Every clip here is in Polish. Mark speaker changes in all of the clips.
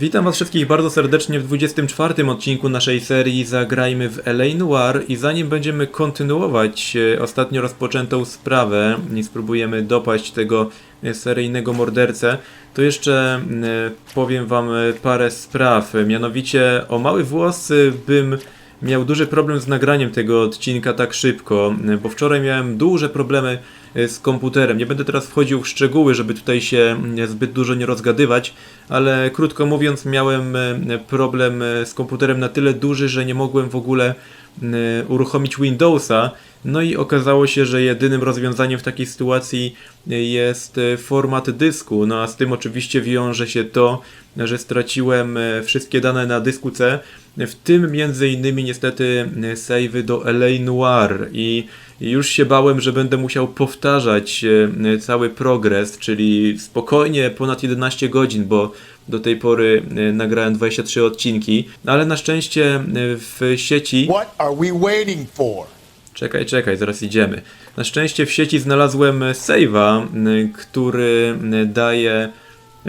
Speaker 1: Witam was wszystkich bardzo serdecznie w 24 odcinku naszej serii Zagrajmy w LA Noir i zanim będziemy kontynuować e, ostatnio rozpoczętą sprawę i spróbujemy dopaść tego e, seryjnego mordercę, to jeszcze e, powiem wam parę spraw. Mianowicie o mały włos bym miał duży problem z nagraniem tego odcinka tak szybko, bo wczoraj miałem duże problemy z komputerem. Nie będę teraz wchodził w szczegóły, żeby tutaj się mm, zbyt dużo nie rozgadywać, ale krótko mówiąc miałem e, problem e, z komputerem na tyle duży, że nie mogłem w ogóle e, uruchomić Windowsa. No i okazało się, że jedynym rozwiązaniem w takiej sytuacji jest e, format dysku. No a z tym oczywiście wiąże się to, że straciłem e, wszystkie dane na dysku C, w tym między innymi niestety e, savey do LA Noir i już się bałem, że będę musiał powtarzać e, cały progres, czyli spokojnie ponad 11 godzin, bo do tej pory e, nagrałem 23 odcinki, ale na szczęście e, w sieci
Speaker 2: What are we waiting for?
Speaker 1: Czekaj, czekaj, zaraz idziemy. Na szczęście w sieci znalazłem save'a, który daje.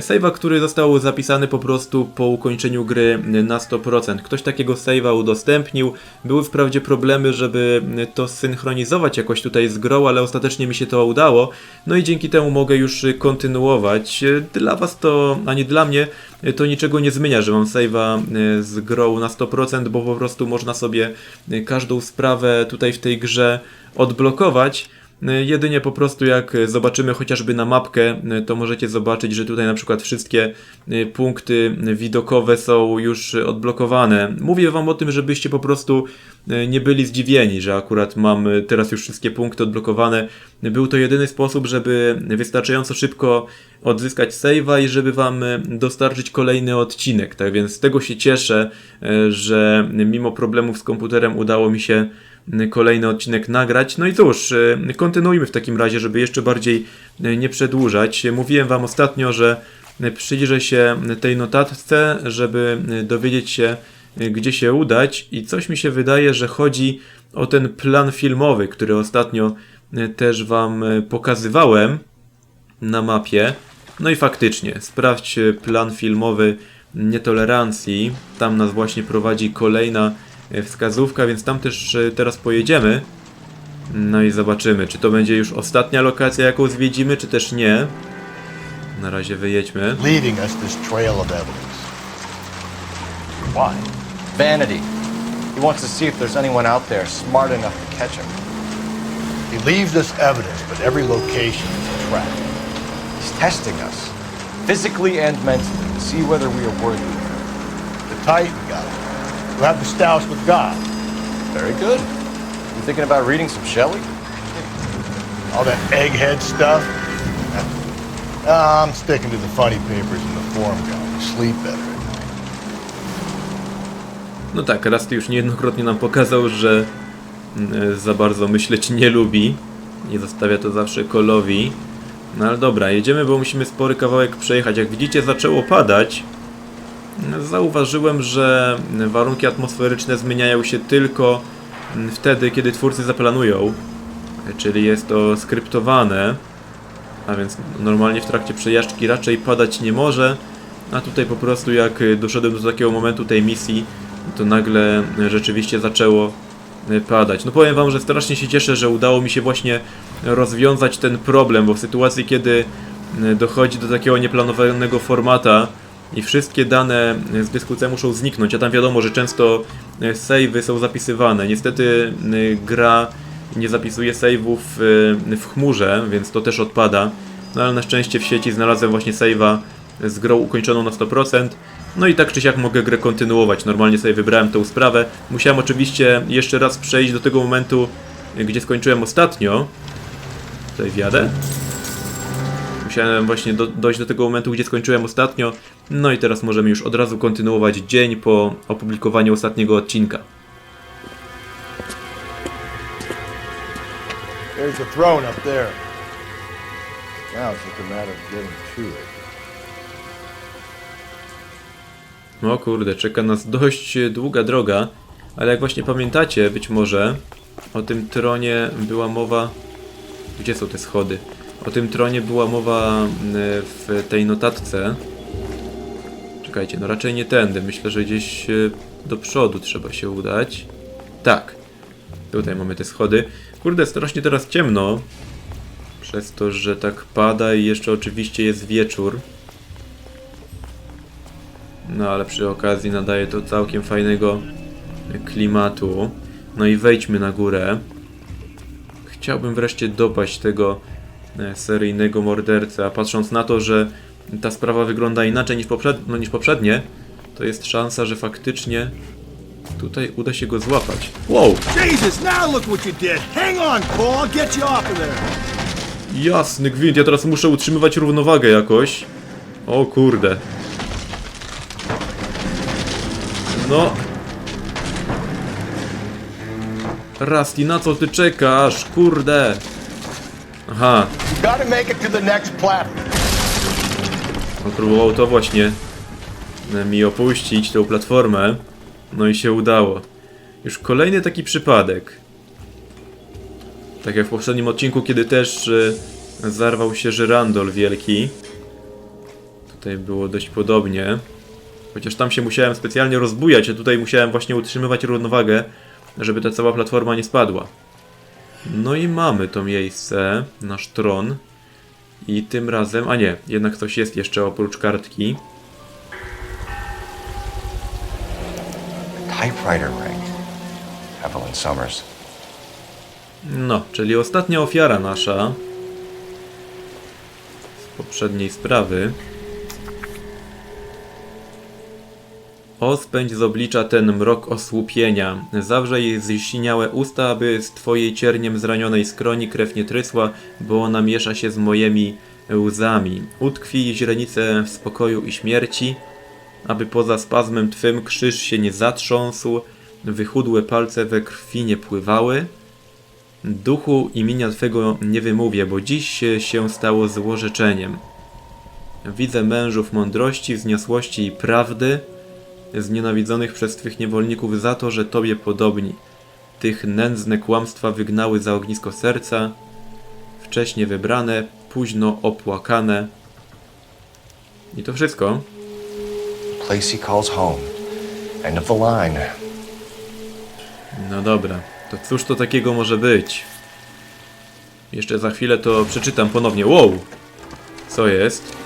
Speaker 1: Save'a, który został zapisany po prostu po ukończeniu gry na 100%. Ktoś takiego save'a udostępnił. Były wprawdzie problemy, żeby to synchronizować jakoś tutaj z grą, ale ostatecznie mi się to udało. No i dzięki temu mogę już kontynuować. Dla Was to, ani dla mnie, to niczego nie zmienia, że mam save'a z grą na 100%, bo po prostu można sobie każdą sprawę tutaj w tej grze odblokować. Y, Jedynie po prostu jak zobaczymy chociażby na mapkę, y, to możecie zobaczyć, że tutaj na przykład wszystkie y, punkty widokowe są już odblokowane. Mówię wam o tym, żebyście po prostu nie byli zdziwieni, że akurat mam teraz już wszystkie punkty odblokowane. Był to jedyny sposób, żeby wystarczająco szybko odzyskać save'a i żeby wam dostarczyć kolejny odcinek. Tak więc z tego się cieszę, że mimo problemów z komputerem udało mi się kolejny odcinek nagrać. No i cóż, y, kontynuujmy w takim razie, żeby jeszcze bardziej y, nie przedłużać. Mówiłem wam ostatnio, że y, przyjrzę się tej notatce, żeby y, dowiedzieć się, y, gdzie się udać i coś mi się wydaje, że chodzi o ten plan filmowy, który ostatnio y, też wam y, pokazywałem na mapie. No i faktycznie, sprawdź y, plan filmowy nietolerancji. Tam nas właśnie prowadzi kolejna y, wskazówka, więc tam też y, teraz pojedziemy. No i zobaczymy, czy to będzie już ostatnia lokacja, jaką zwiedzimy, czy też nie. Na razie wyjedźmy.
Speaker 2: Leading us this trail of evidence. Why?
Speaker 3: Vanity. He wants to see if there's anyone out there smart enough to catch him.
Speaker 2: He leaves us evidence, but every location is a trap.
Speaker 3: He's testing us, physically and mentally, to see whether we are worthy.
Speaker 2: The Titan guy, who have the stouts with God.
Speaker 3: Very good. You thinking about reading some Shelley?
Speaker 2: All that egghead stuff. Uh, I'm sticking to the funny papers and the forum guy. Sleep better at night.
Speaker 1: No tak, Rusty już niejednokrotnie nam pokazał, że mm, za bardzo myśleć nie lubi i zostawia to zawsze kolowi. No ale dobra, jedziemy, bo musimy spory kawałek przejechać. Jak widzicie, zaczęło padać. Zauważyłem, że warunki atmosferyczne zmieniają się tylko wtedy, kiedy twórcy zaplanują, czyli jest to skryptowane, a więc normalnie w trakcie przejażdżki raczej padać nie może, a tutaj po prostu jak doszedłem do takiego momentu tej misji, to nagle rzeczywiście zaczęło padać. No powiem wam, że strasznie się cieszę, że udało mi się właśnie rozwiązać ten problem, bo w sytuacji, kiedy dochodzi do takiego nieplanowanego formata i wszystkie dane z dysku C muszą zniknąć, a tam wiadomo, że często y, savey są zapisywane. Niestety y, gra nie zapisuje save'ów y, w chmurze, więc to też odpada. No ale na szczęście w sieci znalazłem właśnie save'a z grą ukończoną na 100%. No i tak czy siak mogę grę kontynuować. Normalnie sobie wybrałem tą sprawę. Musiałem oczywiście jeszcze raz przejść do tego momentu, gdzie skończyłem ostatnio. Tutaj wjadę. Musiałem właśnie do, dojść do tego momentu, gdzie skończyłem ostatnio. No i teraz możemy już od razu kontynuować dzień po opublikowaniu ostatniego odcinka.
Speaker 2: There's a throne up there.
Speaker 3: Now it's just a matter of getting to it.
Speaker 1: O kurde, czeka nas dość długa droga, ale jak właśnie pamiętacie, być może o tym tronie była mowa. Gdzie są te schody? O tym tronie była mowa mm, w tej notatce. Czekajcie, no raczej nie tędy. Myślę, że gdzieś e, do przodu trzeba się udać. Tak. Tutaj mamy te schody. Kurde, strasznie teraz ciemno. Przez to, że tak pada i jeszcze oczywiście jest wieczór. No ale przy okazji nadaje to całkiem fajnego klimatu. No i wejdźmy na górę. Chciałbym wreszcie dopaść tego e, seryjnego mordercę, a patrząc na to, że ta sprawa wygląda inaczej niż, poprzed... no, niż poprzednie, to jest szansa, że faktycznie tutaj uda się go złapać. Wow! Jasny gwint, ja teraz muszę utrzymywać równowagę jakoś. O kurde. No. Rusty, na co ty czekasz? Kurde. Aha,
Speaker 2: You gotta make it to the next platform.
Speaker 1: on próbował to właśnie e, mi opuścić, tą platformę. No i się udało. Już kolejny taki przypadek. Tak jak w poprzednim odcinku, kiedy też e, zarwał się żyrandol wielki. Tutaj było dość podobnie. Chociaż tam się musiałem specjalnie rozbujać, a tutaj musiałem właśnie utrzymywać równowagę, żeby ta cała platforma nie spadła. No i mamy to miejsce, nasz tron. I tym razem, a nie, jednak coś jest jeszcze oprócz kartki.
Speaker 3: Typewriter ring. Evelyn Summers.
Speaker 1: No, czyli ostatnia ofiara nasza z poprzedniej sprawy. Ospędź z oblicza ten mrok osłupienia. Zawrze jej zsiniałe usta, aby z twojej cierniem zranionej skroni krew nie trysła, bo ona miesza się z moimi łzami. Utkwij źrenicę w spokoju i śmierci, aby poza spazmem twym krzyż się nie zatrząsł, wychudłe palce we krwi nie pływały. Duchu imienia Twego nie wymówię, bo dziś się stało złorzeczeniem. Widzę mężów mądrości, wzniosłości i prawdy, znienawidzonych przez Twych niewolników za to, że Tobie podobni. Tych nędzne kłamstwa wygnały za ognisko serca, wcześnie wybrane, późno opłakane. I to wszystko.
Speaker 3: Place he calls home. End of the line.
Speaker 1: No dobra, to cóż to takiego może być? Jeszcze za chwilę to przeczytam ponownie. Wow! Co jest?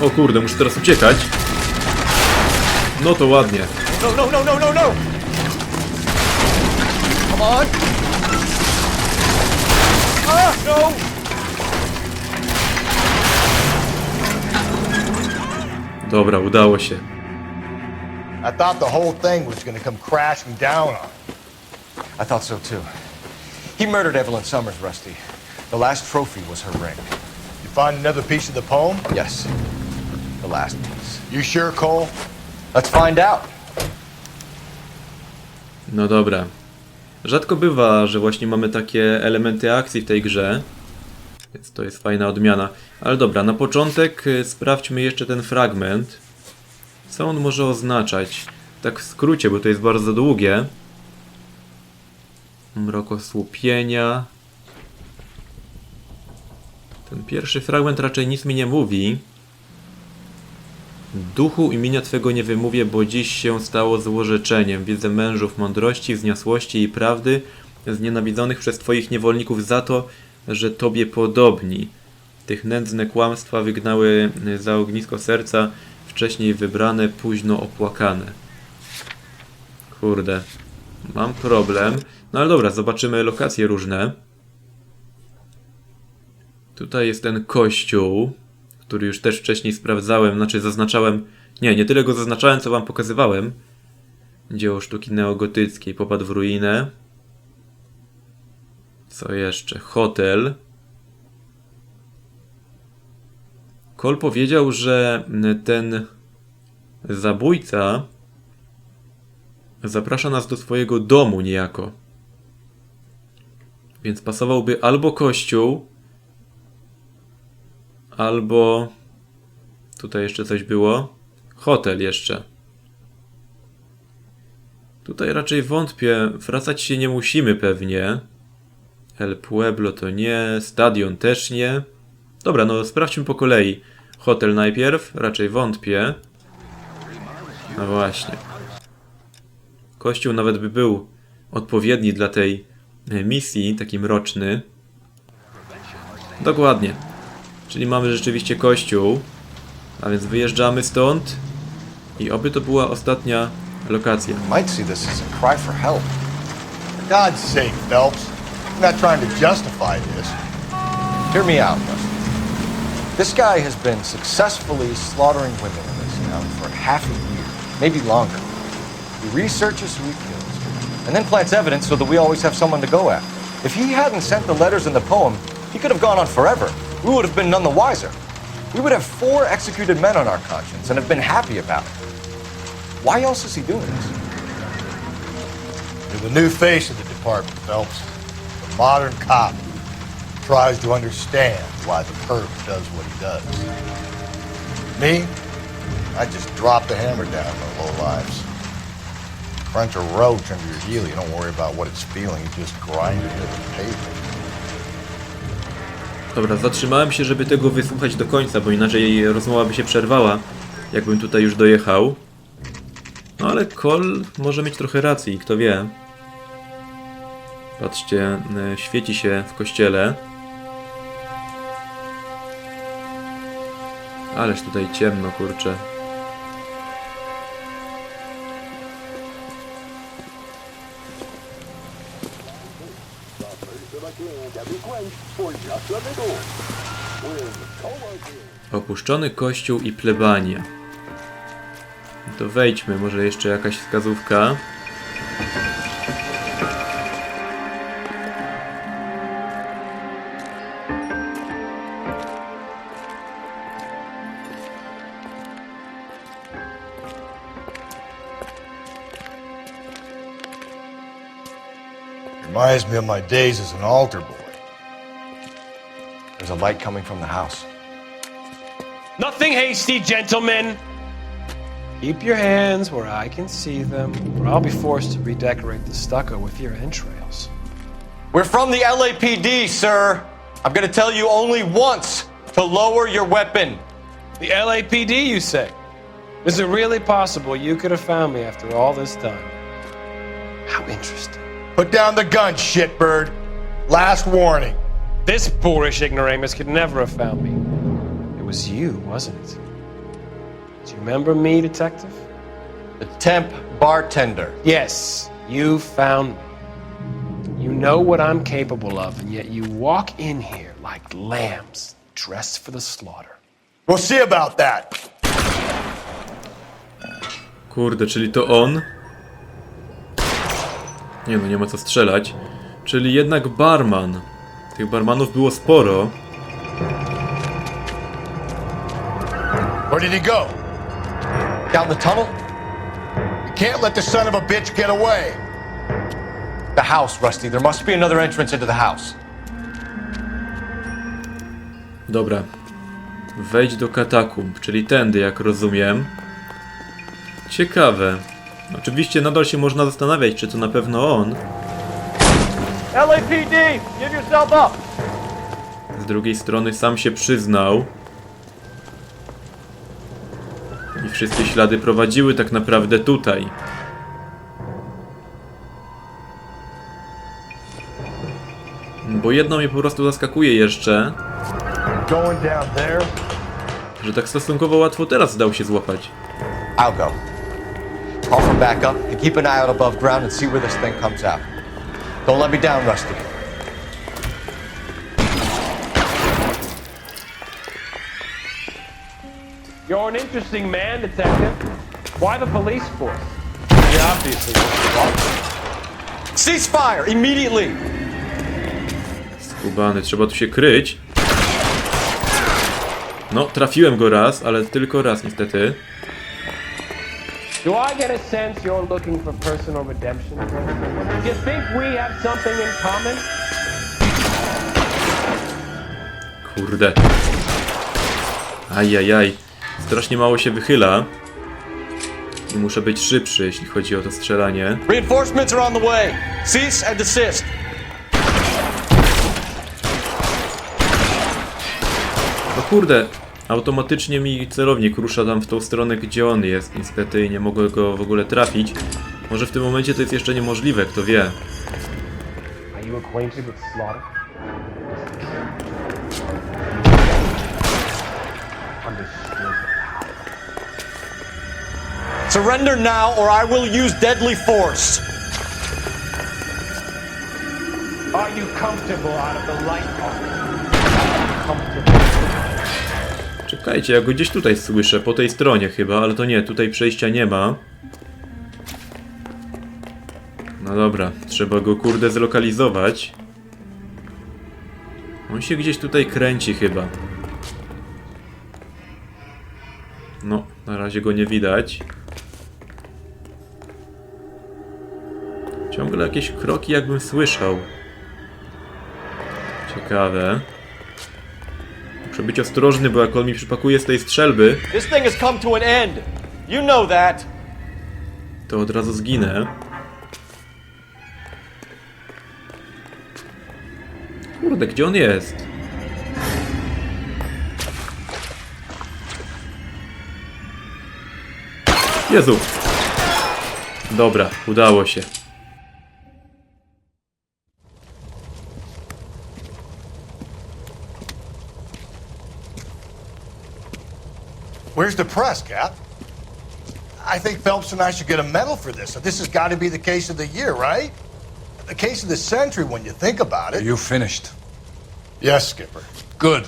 Speaker 1: O kurde, muszę teraz uciekać. No to ładnie.
Speaker 3: No, no, no, no, no, no! Come on! Ah, no!
Speaker 1: Dobra, udało się.
Speaker 2: I thought the whole thing was gonna come crashing down on.
Speaker 3: I thought so too. He murdered Evelyn Summers, Rusty. The last trophy was her ring.
Speaker 2: You find another piece of the poem?
Speaker 3: Yes. The last piece.
Speaker 2: You sure, Cole?
Speaker 3: Let's find out.
Speaker 1: No dobra. Rzadko bywa, że właśnie mamy takie elementy akcji w tej grze. Więc to jest fajna odmiana. Ale dobra, na początek y, sprawdźmy jeszcze ten fragment. Co on może oznaczać? Tak w skrócie, bo to jest bardzo długie. Mrok osłupienia. Ten pierwszy fragment raczej nic mi nie mówi. Duchu imienia Twego nie wymówię, bo dziś się stało złorzeczeniem. Widzę mężów mądrości, wzniosłości i prawdy, znienawidzonych przez Twoich niewolników za to, że Tobie podobni. Tych nędzne kłamstwa wygnały za ognisko serca, wcześniej wybrane, późno opłakane. Kurde, mam problem. No ale dobra, zobaczymy lokacje różne. Tutaj jest ten kościół, który już też wcześniej sprawdzałem, znaczy zaznaczałem. Nie, nie tyle go zaznaczałem, co wam pokazywałem. Dzieło sztuki neogotyckiej popadł w ruinę. Co jeszcze? Hotel. Kol powiedział, że ten zabójca zaprasza nas do swojego domu niejako. Więc pasowałby albo kościół, albo tutaj jeszcze coś było. Hotel jeszcze. Tutaj raczej wątpię. Wracać się nie musimy pewnie. El Pueblo to nie, stadion też nie. Dobra, no sprawdźmy po kolei. hotel najpierw? Raczej wątpię. No właśnie. Kościół nawet by był odpowiedni dla tej misji, taki mroczny. Dokładnie. Czyli mamy rzeczywiście kościół. A więc wyjeżdżamy stąd. I oby to była ostatnia lokacja.
Speaker 3: Might see this as a cry for help.
Speaker 2: God's sake, Phelps. I'm not trying to justify this.
Speaker 3: Hear me out, Rusty. This guy has been successfully slaughtering women in this town for half a year, maybe longer. He researches who he kills, and then plants evidence so that we always have someone to go after. If he hadn't sent the letters in the poem, he could have gone on forever. We would have been none the wiser. We would have four executed men on our conscience and have been happy about it. Why else is he doing this?
Speaker 2: You're the new face of the department, Phelps. The modern cop tries to understand why the perp does what he does. Me, I just drop the hammer down the low lives. Crunch a roach under your heel, you don't worry about what it's feeling, you just grind it into the pavement.
Speaker 1: Dobra, zatrzymałem się, żeby tego wysłuchać do końca, bo inaczej rozmowa by się przerwała, jakbym tutaj już dojechał. No ale Cole może mieć trochę racji, kto wie. Patrzcie, y, świeci się w kościele. Ależ tutaj ciemno, kurczę. Opuszczony kościół i plebania. To wejdźmy, może jeszcze jakaś wskazówka.
Speaker 2: Reminds me of my days as an altar boy.
Speaker 3: There's a light coming from the house.
Speaker 4: Nothing hasty, gentlemen. Keep your hands where I can see them, or I'll be forced to redecorate the stucco with your entrails.
Speaker 3: We're from the LAPD, sir. I'm gonna tell you only once to lower your weapon.
Speaker 4: The LAPD, you say? Is it really possible you could have found me after all this time? How interesting.
Speaker 2: Put down the gun, shitbird. Last warning.
Speaker 4: This boorish ignoramus could never have found me. Was you, wasn't it? Do you remember me, detective?
Speaker 3: The temp bartender.
Speaker 4: Yes, you found me. You know what I'm capable of, and yet you walk in here like lambs dressed for the slaughter.
Speaker 2: We'll see about that.
Speaker 1: Kurde, czyli to on? Nie no, nie ma co strzelać. Czyli jednak barman. Tych barmanów było sporo.
Speaker 2: Where did he go?
Speaker 3: Down the tunnel?
Speaker 2: You can't let the son of a bitch get away.
Speaker 3: The house, Rusty. There must be another entrance into the house.
Speaker 1: Dobra. Wejdź do katakumb, czyli tędy, jak rozumiem. Ciekawe. Oczywiście nadal się można zastanawiać, czy to na pewno on.
Speaker 3: LAPD, give yourself up.
Speaker 1: Z drugiej strony sam się przyznał. Wszystkie ślady prowadziły tak naprawdę tutaj. Bo jedno mnie po prostu zaskakuje jeszcze, że tak stosunkowo łatwo teraz dał się złapać.
Speaker 3: I'll go. Call for backup and keep an eye out above ground and see where this thing comes out. Don't let me down, Rusty.
Speaker 4: You're an interesting man, detective. Why the police force? You obviously
Speaker 3: Cease fire immediately.
Speaker 1: Skubany, trzeba tu się kryć. No, trafiłem go raz, ale tylko raz niestety.
Speaker 4: Do I get a sense you're looking for personal redemption? Do you think we have something in common?
Speaker 1: Kurde. Ajajaj. Strasznie mało się wychyla. I muszę być szybszy, jeśli chodzi o to strzelanie.
Speaker 3: Reinforcements are on the way. Cease and desist.
Speaker 1: No kurde, automatycznie mi celownik rusza tam w tą stronę, gdzie on jest. Niestety nie mogę go w ogóle trafić. Może w tym momencie to jest jeszcze niemożliwe, kto wie.
Speaker 4: Are you acquainted with slaughter?
Speaker 3: Surrender now, or I will use deadly force.
Speaker 4: Are you comfortable out of the light? Comfortable.
Speaker 1: Czekajcie, ja go gdzieś tutaj słyszę, po tej stronie chyba, ale to nie, tutaj przejścia nie ma. No dobra, trzeba go kurde zlokalizować. On się gdzieś tutaj kręci chyba. No, na razie go nie widać. Ciągle jakieś kroki jakbym słyszał. Ciekawe. Muszę być ostrożny, bo jak on mi przypakuje z tej strzelby,
Speaker 3: to
Speaker 1: od razu zginę. Kurde, gdzie on jest? Jezu! Dobra, udało się.
Speaker 2: Where's the press, Cap? I think Phelps and I should get a medal for this. This has got to be the case of the year, right? The case of the century when you think about it.
Speaker 5: Are
Speaker 2: it.
Speaker 5: you finished?
Speaker 2: Yes, Skipper.
Speaker 5: Good.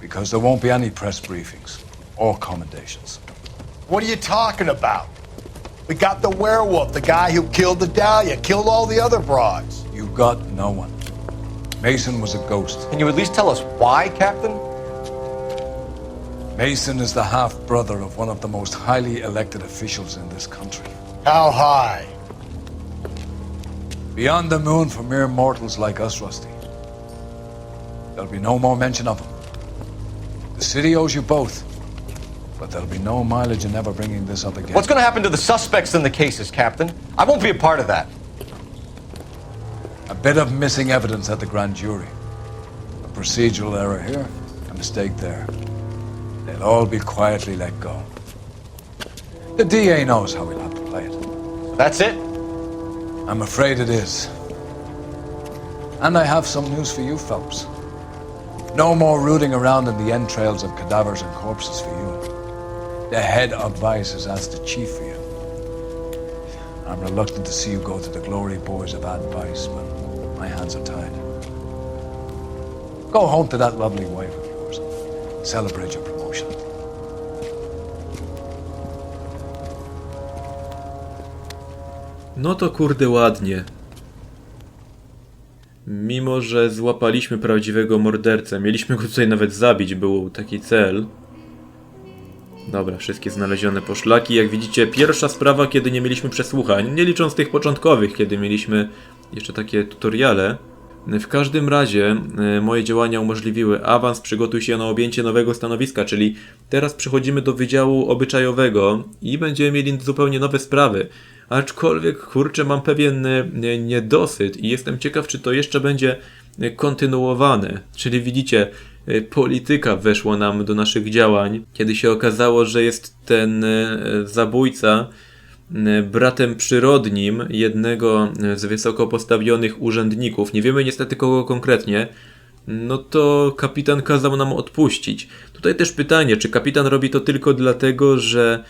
Speaker 5: Because there won't be any press briefings or commendations.
Speaker 2: What are you talking about? We got the werewolf, the guy who killed the Dahlia, killed all the other broads.
Speaker 5: You got no one. Mason was a ghost.
Speaker 3: Can you at least tell us why, Captain?
Speaker 5: Mason is the half brother of one of the most highly elected officials in this country.
Speaker 2: How high?
Speaker 5: Beyond the moon for mere mortals like us, Rusty. There'll be no more mention of him. The city owes you both. But there'll be no mileage in ever bringing this up again.
Speaker 3: What's going to happen to the suspects in the cases, Captain? I won't be a part of that.
Speaker 5: A bit of missing evidence at the grand jury. A procedural error here, a mistake there. They'll all be quietly let go. The DA knows how we'll have to play it.
Speaker 3: That's it?
Speaker 5: I'm afraid it is. And I have some news for you, Phelps. No more rooting around in the entrails of cadavers and corpses for you. The head of Vice has asked the chief for you. I'm reluctant to see you go to the glory boys of advice, but my hands are tied. Go home to that lovely wife of yours celebrate your
Speaker 1: No to kurde ładnie. Mimo, że złapaliśmy prawdziwego mordercę, mieliśmy go tutaj nawet zabić, był taki cel. Dobra, wszystkie znalezione poszlaki. Jak widzicie, pierwsza sprawa, kiedy nie mieliśmy przesłuchań, nie licząc tych początkowych, kiedy mieliśmy jeszcze takie tutoriale. W każdym razie e, moje działania umożliwiły awans, przygotuj się na objęcie nowego stanowiska, czyli teraz przechodzimy do Wydziału Obyczajowego i będziemy mieli zupełnie nowe sprawy. Aczkolwiek, kurczę, mam pewien e, niedosyt i jestem ciekaw, czy to jeszcze będzie e, kontynuowane. Czyli widzicie, e, polityka weszła nam do naszych działań, kiedy się okazało, że jest ten zabójca bratem przyrodnim jednego z wysoko postawionych urzędników. Nie wiemy niestety kogo konkretnie. No to kapitan kazał nam odpuścić. Tutaj też pytanie, czy kapitan robi to tylko dlatego, że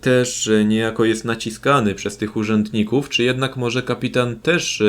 Speaker 1: też e, niejako jest naciskany przez tych urzędników, czy jednak może kapitan też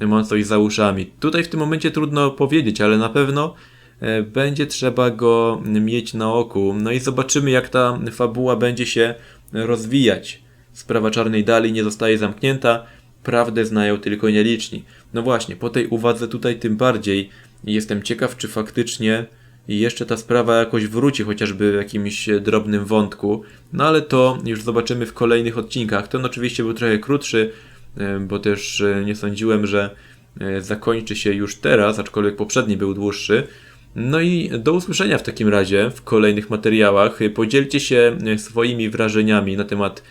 Speaker 1: e, ma coś za uszami. Tutaj w tym momencie trudno powiedzieć, ale na pewno e, będzie trzeba go mieć na oku. No i zobaczymy, jak ta fabuła będzie się rozwijać. Sprawa Czarnej Dali nie zostaje zamknięta, prawdę znają tylko nieliczni. No właśnie, po tej uwadze tutaj tym bardziej jestem ciekaw, czy faktycznie jeszcze ta sprawa jakoś wróci, chociażby w jakimś drobnym wątku. No ale to już zobaczymy w kolejnych odcinkach. Ten oczywiście był trochę krótszy, e, bo też e, nie sądziłem, że e, zakończy się już teraz, aczkolwiek poprzedni był dłuższy. No i do usłyszenia w takim razie w kolejnych materiałach. Podzielcie się swoimi wrażeniami na temat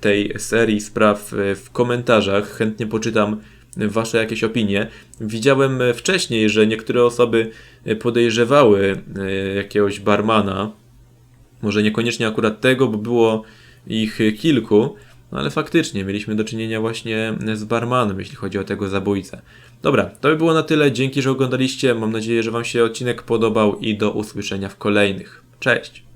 Speaker 1: tej serii spraw w komentarzach. Chętnie poczytam wasze jakieś opinie. Widziałem e, wcześniej, że niektóre osoby e, podejrzewały e, jakiegoś barmana, może niekoniecznie akurat tego, bo było ich kilku, no ale faktycznie mieliśmy do czynienia właśnie z barmanem, jeśli chodzi o tego zabójcę. Dobra, to by było na tyle. Dzięki, że oglądaliście. Mam nadzieję, że Wam się odcinek podobał i do usłyszenia w kolejnych. Cześć!